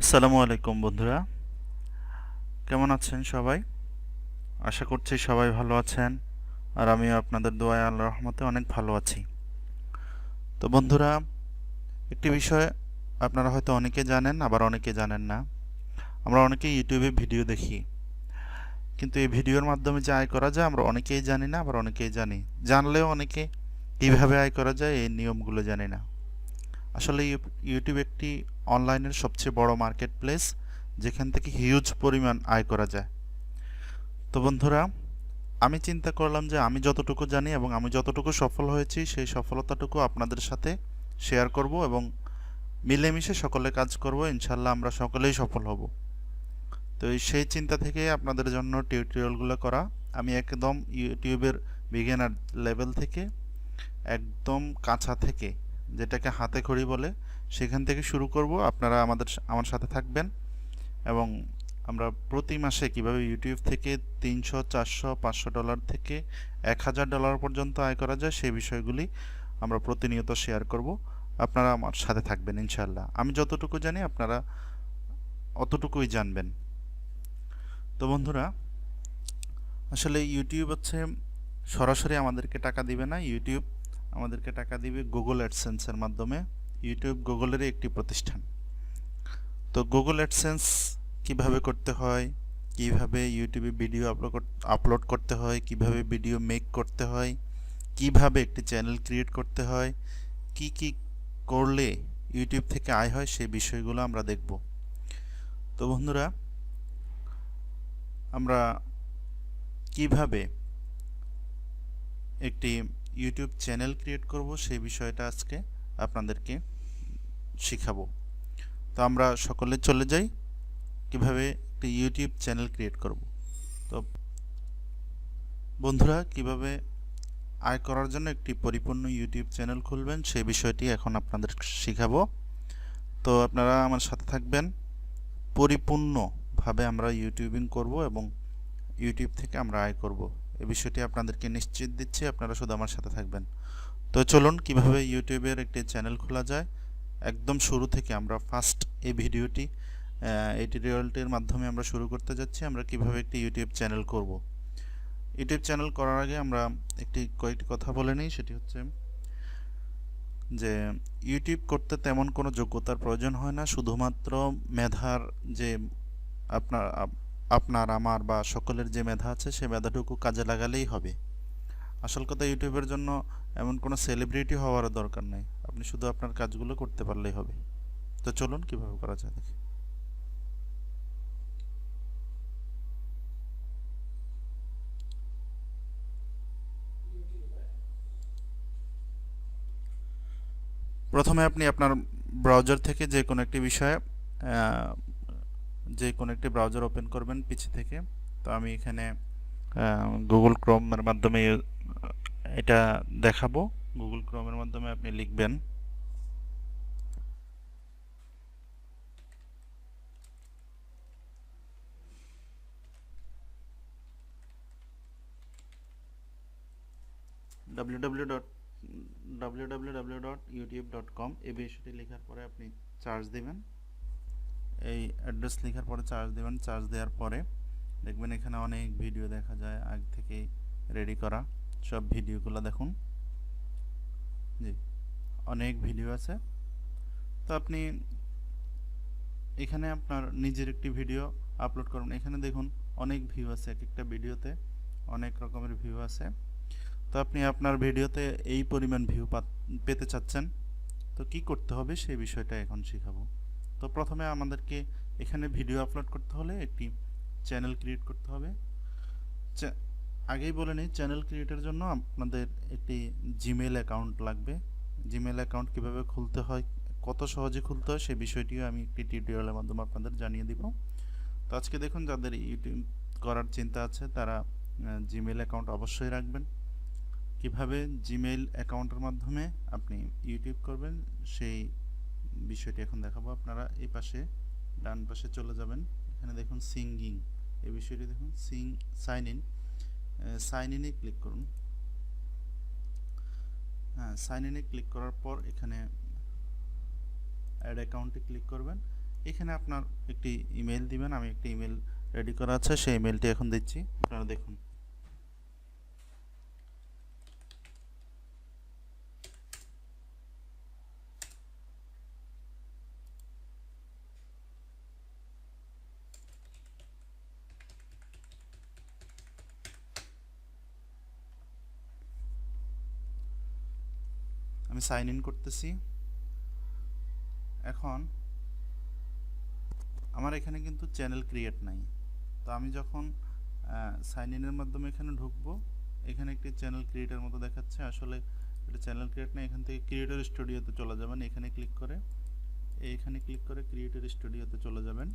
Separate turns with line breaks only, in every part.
আসসালামু আলাইকুম বন্ধুরা। কেমন আছেন সবাই? আশা করছি সবাই ভালো আছেন, আর আমিও আপনাদের দোয়ায় আল্লাহ রহমতে অনেক ভালো আছি। তো বন্ধুরা, একটি বিষয় আপনারা হয়তো অনেকে জানেন, আবার অনেকে জানেন না। আমরা অনেকে ইউটিউবে ভিডিও দেখি। কিন্তু এই ভিডিওর মাধ্যমে যে আয় করা যায়, আমরা অনেকেই জানি না, আবার অনেকেই জানি। জানলেও অনেকে কীভাবে আয় করা যায়, এই নিয়মগুলো জানি না। আসলে ইউটিউব একটি অনলাইনের সবচেয়ে বড় মার্কেট প্লেস যেখান থেকে হিউজ পরিমাণ আয় করা যায়। তো বন্ধুরা, আমি চিন্তা করলাম যে আমি যতটুকু জানি এবং আমি যতটুকু সফল হয়েছি, সেই সফলতাটুকু আপনাদের সাথে শেয়ার করব এবং মিলেমিশে সকলে কাজ করব ইনশাল্লাহ আমরা সকলেই সফল হব। তো সেই চিন্তা থেকে আপনাদের জন্য টিউটোরিয়ালগুলো করা। আমি একদম ইউটিউবের বিগিনার লেভেল থেকে, একদম কাঁচা থেকে। যেটাকে হাতে খড়ি বলে, সেখান থেকে শুরু করব। আপনারা আমাদের আমার সাথে থাকবেন এবং আমরা প্রতি মাসে কীভাবে ইউটিউব থেকে তিনশো, চারশো, পাঁচশো ডলার থেকে এক হাজার ডলার পর্যন্ত আয় করা যায়, সেই বিষয়গুলি আমরা প্রতিনিয়ত শেয়ার করব। আপনারা আমার সাথে থাকবেন ইনশাল্লাহ আমি যতটুকু জানি, আপনারা অতটুকুই জানবেন। তো বন্ধুরা, আসলে ইউটিউব হচ্ছে সরাসরি আমাদেরকে টাকা দিবে না। ইউটিউব আমাদেরকে টাকা দিবে গুগল অ্যাডসেন্সের মাধ্যমে। ইউটিউব গুগলেরই একটি প্রতিষ্ঠান। তো গুগল অ্যাডসেন্স কীভাবে করতে হয়? কীভাবে ইউটিউবে ভিডিও আপলোড আপলোড করতে হয়? কীভাবে ভিডিও মেক করতে হয়? কীভাবে একটি চ্যানেল ক্রিয়েট করতে হয়? কি কি করলে ইউটিউব থেকে আয় হয়? সেই বিষয়গুলো আমরা দেখব। তো বন্ধুরা, আমরা কীভাবে একটি ইউটিউব চ্যানেল ক্রিয়েট করব, সেই বিষয়টা আজকে আপনাদেরকে শিখাবো। তো আমরা সকলে চলে যাই, কীভাবে একটি ইউটিউব চ্যানেল ক্রিয়েট করব। তো বন্ধুরা, কীভাবে আয় করার জন্য একটি পরিপূর্ণ ইউটিউব চ্যানেল খুলবেন সেই বিষয়টি এখন আপনাদের শিখাবো। তো আপনারা আমার সাথে থাকবেন। পরিপূর্ণভাবে আমরা ইউটিউবিং করব এবং ইউটিউব থেকে আমরা আয় করব। এই বিষয়টি আপনাদেরকে নিশ্চিত দিচ্ছি, আপনারা শুধু আমার সাথে থাকবেন। তো চলুন, কীভাবে ইউটিউবের একটি চ্যানেল খোলা যায়? একদম শুরু থেকে আমরা ফার্স্ট এই ভিডিওটি এই টিউটোরিয়ালটির মাধ্যমে আমরা শুরু করতে যাচ্ছি, আমরা কীভাবে একটি ইউটিউব চ্যানেল করব। ইউটিউব চ্যানেল করার আগে আমরা একটি কয়েকটি কথা বলে নিই, সেটি হচ্ছে যে, ইউটিউব করতে তেমন কোনো যোগ্যতার প্রয়োজন হয় না, শুধুমাত্র মেধার যে আপনার আপনার, আমার বা সকলের যে মেধা আছে সে মেধাটুকু কাজে লাগালেই হবে। আসল কথা ইউটিউবের জন্য এমন কোনো সেলিব্রিটি হওয়ার দরকার নেই। আপনি শুধু আপনার কাজগুলো করতে পারলেই হবে। তো চলুন, কীভাবে করা যায় দেখি। প্রথমে আপনি আপনার ব্রাউজার থেকে যে কোনো একটি বিষয়ে যে কোনো একটি ব্রাউজার ওপেন করবেন পিছে থেকে। তো আমি এখানে গুগল ক্রোমের মাধ্যমে এটা দেখাবো। গুগল ক্রোমের মাধ্যমে আপনি লিখবেন। www.www.youtube.com এই বিষয়টি লেখার পরে আপনি চার্জ দিবেন। এই অ্যাড্রেস লেখার পরে চার্জ দেবেন। চার্জ দেওয়ার পরে দেখবেন এখানে অনেক ভিডিও দেখা যায় আগে থেকেই রেডি করা। সব ভিডিওগুলো দেখুন। জি, অনেক ভিডিও আছে। তো আপনি এখানে আপনার নিজের একটি ভিডিও আপলোড করবেন এখানে দেখুন অনেক ভিউ আছে এক একটা ভিডিওতে অনেক রকমের ভিউ আছে। তো আপনি আপনার ভিডিওতে এই পরিমাণ ভিউ পেতে চাচ্ছেন। তো কি করতে হবে সেই বিষয়টা এখন শেখাবো। তো প্রথমে আমাদেরকে এখানে ভিডিও আপলোড করতে হলে একটি চ্যানেল ক্রিয়েট করতে হবে। আগেই বলে নিই চ্যানেল ক্রিয়েটের জন্য আপনাদের একটি জিমেল অ্যাকাউন্ট লাগবে। জিমেল অ্যাকাউন্ট কীভাবে খুলতে হয়, কত সহজে খুলতে হয় সেই বিষয়টিও আমি একটি টিউটোরিয়ালের মাধ্যমে আপনাদের জানিয়ে দিব। তো আজকে দেখুন, যাদের ইউটিউব করার চিন্তা আছে, তারা জিমেল অ্যাকাউন্ট অবশ্যই রাখবেন। কীভাবে জিমেইল অ্যাকাউন্টের মাধ্যমে আপনি ইউটিউব করবেন, সেই বিষয়টি এখন দেখাবো। আপনারা এই পাশে, ডান পাশে চলে যাবেন। এখানে দেখুন সিঙ্গিং। এই বিষয়টি দেখুন, সিং, সাইন ইন। সাইন ইনে ক্লিক করুন। হ্যাঁ সাইন ইনে ক্লিক করার পর এখানে অ্যাড অ্যাকাউন্টে ক্লিক করবেন। এখানে আপনার একটি ইমেল দিবেন। আমি একটি ইমেল রেডি করা আছে। সেই ইমেলটি এখন দিচ্ছি। আপনারা দেখুন। সাইন ইন করতেছি। এখন আমার এখানে কিন্তু চ্যানেল ক্রিয়েট নাই। তো আমি যখন সাইন ইনের মাধ্যমে এখানে ঢুকবো, এখানে একটি চ্যানেল ক্রিয়েটের মতো দেখাচ্ছে। আসলে এটা চ্যানেল ক্রিয়েট না এখান থেকে ক্রিয়েটর স্টুডিওতে চলে যাবেন। এখানে ক্লিক করে, এখানে ক্লিক করে ক্রিয়েটর স্টুডিওতে চলে যাবেন।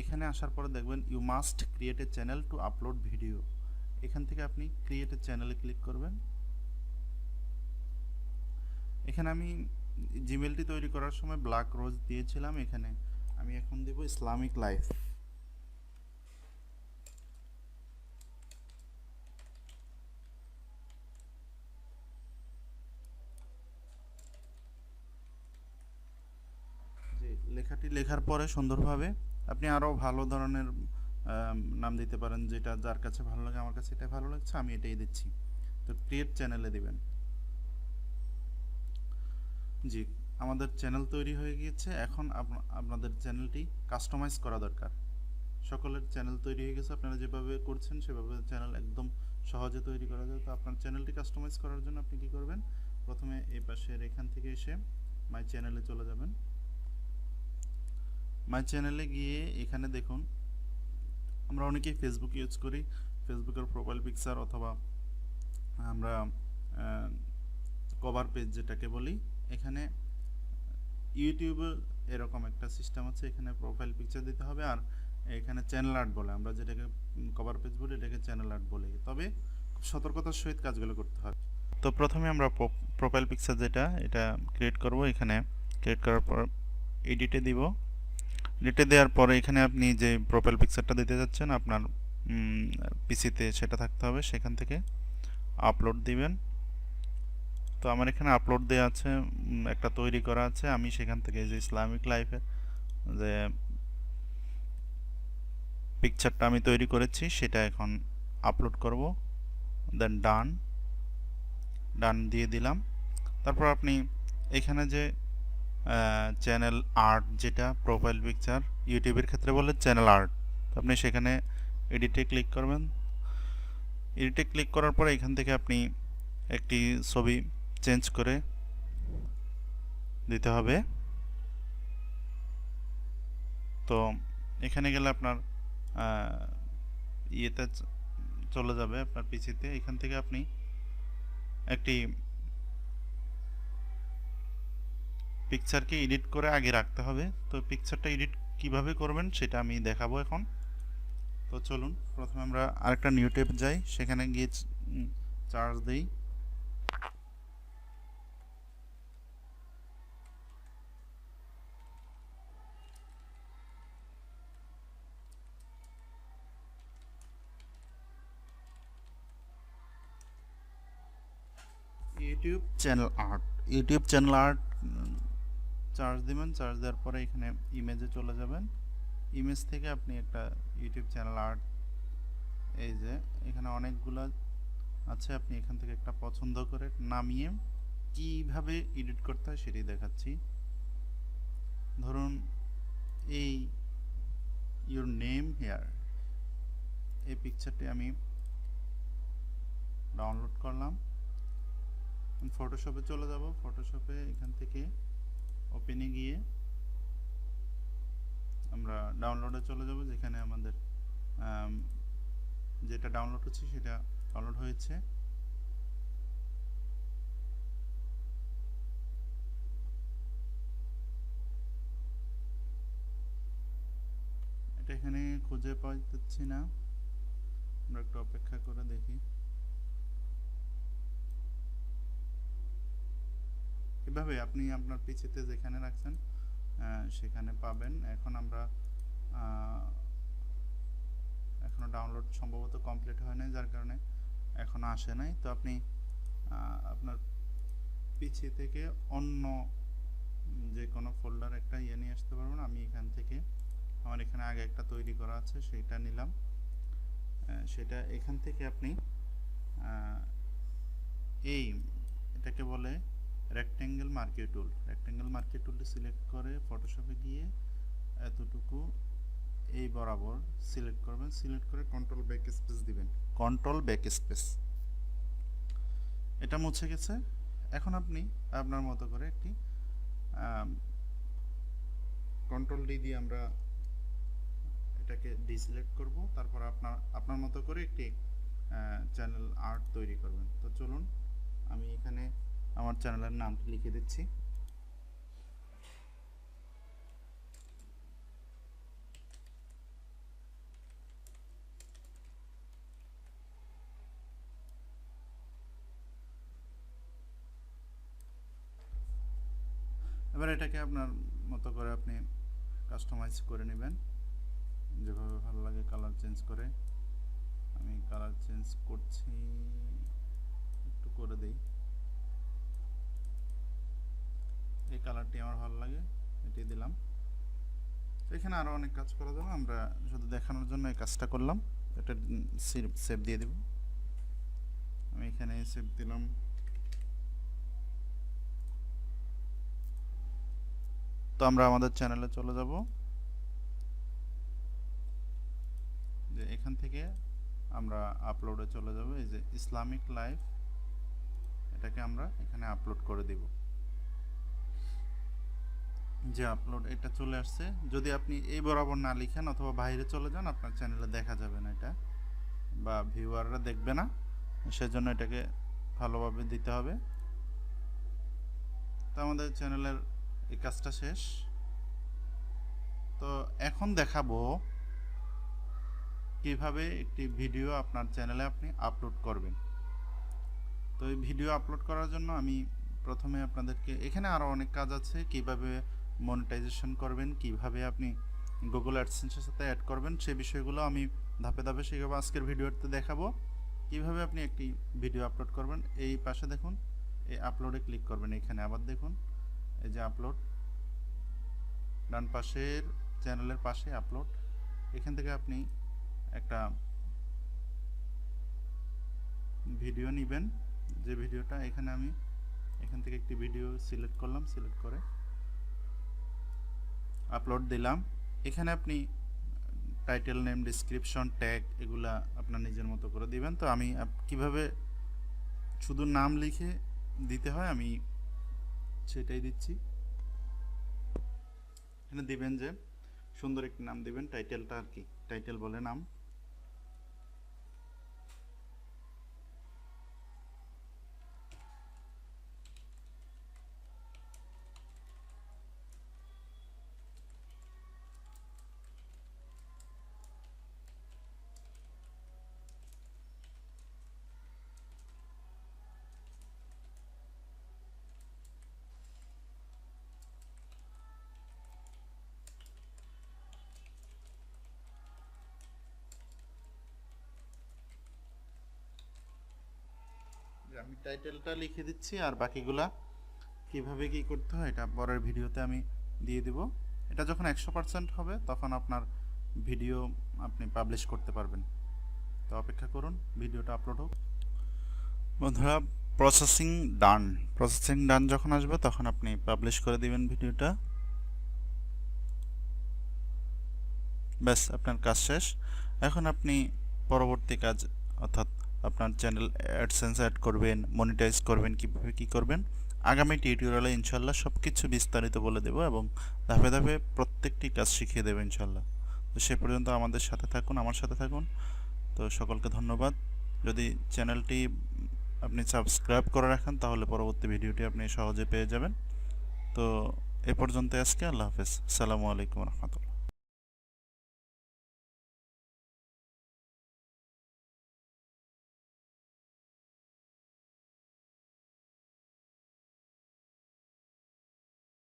এখানে আসার পরে দেখবেন you must create a channel to upload video এখান থেকে আপনি ক্রিয়েট চ্যানেলে ক্লিক করবেন। এখানে আমি জিমেলটি তৈরি করার সময় ব্ল্যাক রোজ দিয়েছিলাম, এখানে আমি এখন দেব ইসলামিক লাইফ লেখাটি লেখার পরে সুন্দরভাবে আপনি আরও ভালো ধরনের নাম দিতে পারেন যেটা যার কাছে ভালো লাগে, আমার কাছে এটা ভালো লাগছে, আমি এটাই দিচ্ছি। তো ক্রিয়েট চ্যানেলে দিবেন। জি, আমাদের চ্যানেল তৈরি হয়ে গিয়েছে, এখন আপনাদের চ্যানেলটি কাস্টমাইজ করা দরকার। সকলের চ্যানেল তৈরি হয়ে গেছে, আপনারা যেভাবে করছেন সেভাবে চ্যানেল একদম সহজে তৈরি করা যায়। তো আপনার চ্যানেলটি কাস্টমাইজ করার জন্য আপনি কি করবেন? প্রথমে এই পাশের এখান থেকে এসে মাই চ্যানেলে চলে যাবেন। মাই চ্যানেলে গিয়ে এখানে দেখুন আমরা অনেকেই ফেসবুক ইউজ করি। ফেসবুকের প্রোফাইল পিকচার অথবা আমরা কভার পেজ যেটাকে বলি, এখানে ইউটিউবে এরকম একটা সিস্টেম আছে। এখানে প্রোফাইল পিকচার দিতে হবে আর এখানে চ্যানেল আর্ট বলে। আমরা যেটাকে কভার পেজ বলি, এটাকে চ্যানেল আর্ট বলি। তবে সতর্কতার সহিত কাজগুলো করতে হবে। তো প্রথমে আমরা প্রোফাইল পিকচার যেটা, এটা ক্রিয়েট করব। এখানে ক্রিয়েট করার পর এডিটে দিব। এডিটে দেওয়ার পরে এখানে আপনি যে প্রোফাইল পিকচারটা দিতে যাচ্ছেন, আপনার পিসিতে সেটা থাকতে হবে। সেখান থেকে আপলোড দিবেন। তো আমার এখানে আপলোড দেওয়া আছে একটা তৈরি করা আছে। আমি সেখান থেকে যে ইসলামিক লাইফের যে পিকচারটা আমি তৈরি করেছি, সেটা এখন আপলোড করব। দেন ডান ডান দিয়ে দিলাম। তারপর আপনি এখানে যে চ্যানেল আর্ট যেটা প্রোফাইল পিকচার ইউটিউবের ক্ষেত্রে বলে চ্যানেল আর্ট আপনি সেখানে এডিটে ক্লিক করবেন। এডিটে ক্লিক করার পরে এখান থেকে আপনি একটি ছবি চেঞ্জ করে দিতে হবে। তো এখানে গেলে আপনার ইয়েতে চলে যাবে, আপনার পিসিতে এখান থেকে আপনি একটি পিকচারকে এডিট করে আগে রাখতে হবে। তো পিকচারটা এডিট কীভাবে করবেন সেটা আমি দেখাবো এখন। তো চলুন, প্রথমে আমরা আরেকটা নিউ যাই। সেখানে গিয়ে চার্জ দিই। YouTube channel art YouTube channel art charge দিবেন, চার্জ দেওয়ার পরে এখানে ইমেজে চলে যাবেন। ইমেজ থেকে আপনি একটা ইউটিউব চ্যানেল আর্ট এই যে, এখানে অনেকগুলো আছে, আপনি এখান থেকে একটা পছন্দ করে নামিয়ে কীভাবে এডিট করতে হয় সেটি দেখাচ্ছি। ধরুন, এই ইউর নেম হেয়ার এই পিকচারটি আমি ডাউনলোড করলাম। ফটোশপে চলে যাব। ফটোশপে এখান থেকে ওপেনে গিয়ে আমরা ডাউনলোডে চলে যাব, যেখানে আমাদের যেটা ডাউনলোড হচ্ছে সেটা ডাউনলোড হয়েছে। এটা এখানে খুঁজে পাচ্ছি না। আমরা একটু অপেক্ষা করে দেখি। এভাবে আপনি আপনার পিছিতে যেখানে রাখছেন সেখানে পাবেন। এখন আমরা এখনও ডাউনলোড সম্ভবত কমপ্লিট হয় নাই, যার কারণে এখনও আসে নাই। তো আপনি আপনার পিছিয়ে থেকে অন্য যে কোনো ফোল্ডার একটা ইয়ে নিয়ে আসতে পারবেন। আমি এখান থেকে আমার এখানে আগে একটা তৈরি করা আছে, সেইটা নিলাম। সেটা এখান থেকে আপনি এই এটাকে বলে রেক্টেঙ্গেল মার্কে টুল রেক্টেঙ্গেল মার্কে টুলটি সিলেক্ট করে ফটোশপে গিয়ে এতটুকু এই বরাবর সিলেক্ট করবেন। সিলেক্ট করে কন্ট্রোল ব্যাক স্পেস দিবেন। কন্ট্রোল ব্যাক স্পেস এটা মুছে গেছে। এখন আপনি আপনার মতো করে একটি কন্ট্রোল ডি দিয়ে আমরা এটাকে ডিসিলেক্ট করব। তারপর আপনার আপনার মতো করে একটি চ্যানেল আর্ট তৈরি করবেন। তো চলুন, আমি এখানে আমার চ্যানেলের নামটি লিখে দিচ্ছি। এবার এটাকে আপনার মতো করে আপনি কাস্টমাইজ করে নেবেন। যেভাবে ভালো লাগে কালার চেঞ্জ করে। আমি কালার চেঞ্জ করছি, একটু করে দেই। এই কালারটি আমার ভালো লাগে, এটি দিলাম। এখানে আরও অনেক কাজ করা যাবে, আমরা শুধু দেখানোর জন্য এই কাজটা করলাম। এটা সেভ দিয়ে দেব। আমি এখানে সেভ দিলাম। তো আমরা আমাদের চ্যানেলে চলে যাব। যে এখান থেকে আমরা আপলোডে চলে যাব, এই যে ইসলামিক লাইফ, এটাকে আমরা এখানে আপলোড করে দিব। যে আপলোড এটা চলে আসছে। যদি আপনি এই বরাবর না লিখেন অথবা বাইরে চলে যান, আপনার চ্যানেলে দেখা যাবে না এটা বা ভিউয়াররা দেখবে না। সেজন্য এটাকে ভালোভাবে দিতে হবে। তো আমাদের চ্যানেলের এই কাজটা শেষ। তো এখন দেখাবো কীভাবে একটি ভিডিও আপনার চ্যানেলে আপনি আপলোড করবেন। তো এই ভিডিও আপলোড করার জন্য আমি প্রথমে আপনাদেরকে, এখানে আরও অনেক কাজ আছে, কীভাবে মনিটাইজেশন করবেন, কীভাবে আপনি গুগল অ্যাডসেন্সের সাথে অ্যাড করবেন সেই বিষয়গুলো আমি ধাপে ধাপে সেভাবে আজকের ভিডিওতে দেখাবো কীভাবে আপনি একটি ভিডিও আপলোড করবেন। এই পাশে দেখুন, এই আপলোডে ক্লিক করবেন, এখানে আবার দেখুন, এই যে আপলোড ডান পাশের চ্যানেলের পাশে আপলোড এখান থেকে আপনি একটা ভিডিও নেবেন। যে ভিডিওটা এখানে আমি, এখান থেকে একটি ভিডিও সিলেক্ট করলাম সিলেক্ট করে আপলোড দিলাম। এখানে আপনি টাইটেল নেম ডিসক্রিপশন ট্যাগ এগুলা আপনার নিজের মতো করে দিবেন। তো আমি কীভাবে শুধু নাম লিখে দিতে হয় আমি সেটাই দিচ্ছি। এখানে দিবেন যে, সুন্দর একটি নাম দিবেন টাইটেলটা আর কি টাইটেল বলে নাম। আমি টাইটেলটা লিখে দিচ্ছি আর বাকিগুলা কীভাবে কি করতে হয় এটা পরের ভিডিওতে আমি দিয়ে দিব। এটা যখন একশো পার্সেন্ট হবে, তখন আপনার ভিডিও আপনি পাবলিশ করতে পারবেন। তো অপেক্ষা করুন, ভিডিওটা আপলোড হোক। বন্ধুরা প্রসেসিং ডান প্রসেসিং ডান যখন আসবে, তখন আপনি পাবলিশ করে দিবেন ভিডিওটা। ব্যাস, আপনার কাজ শেষ। এখন আপনি পরবর্তী কাজ, অর্থাৎ আপনার চ্যানেল অ্যাডসেন্স অ্যাড করবেন মনিটাইজ করবেন, কীভাবে কী করবেন, আগামী টিউটোরিয়ালে ইনশাল্লাহ সব কিছু বিস্তারিত বলে দেবো এবং ধাপে ধাপে প্রত্যেকটি কাজ শিখিয়ে দেবো ইনশাল্লাহ। তো সে পর্যন্ত আমাদের সাথে থাকুন, আমার সাথে থাকুন। তো সকলকে ধন্যবাদ। যদি চ্যানেলটি আপনি সাবস্ক্রাইব করে রাখেন, তাহলে পরবর্তী ভিডিওটি আপনি সহজে পেয়ে যাবেন। তো এ পর্যন্ত আজকে, আল্লাহ হাফেজ। সালামু আলাইকুম রহমতুল্লাহ।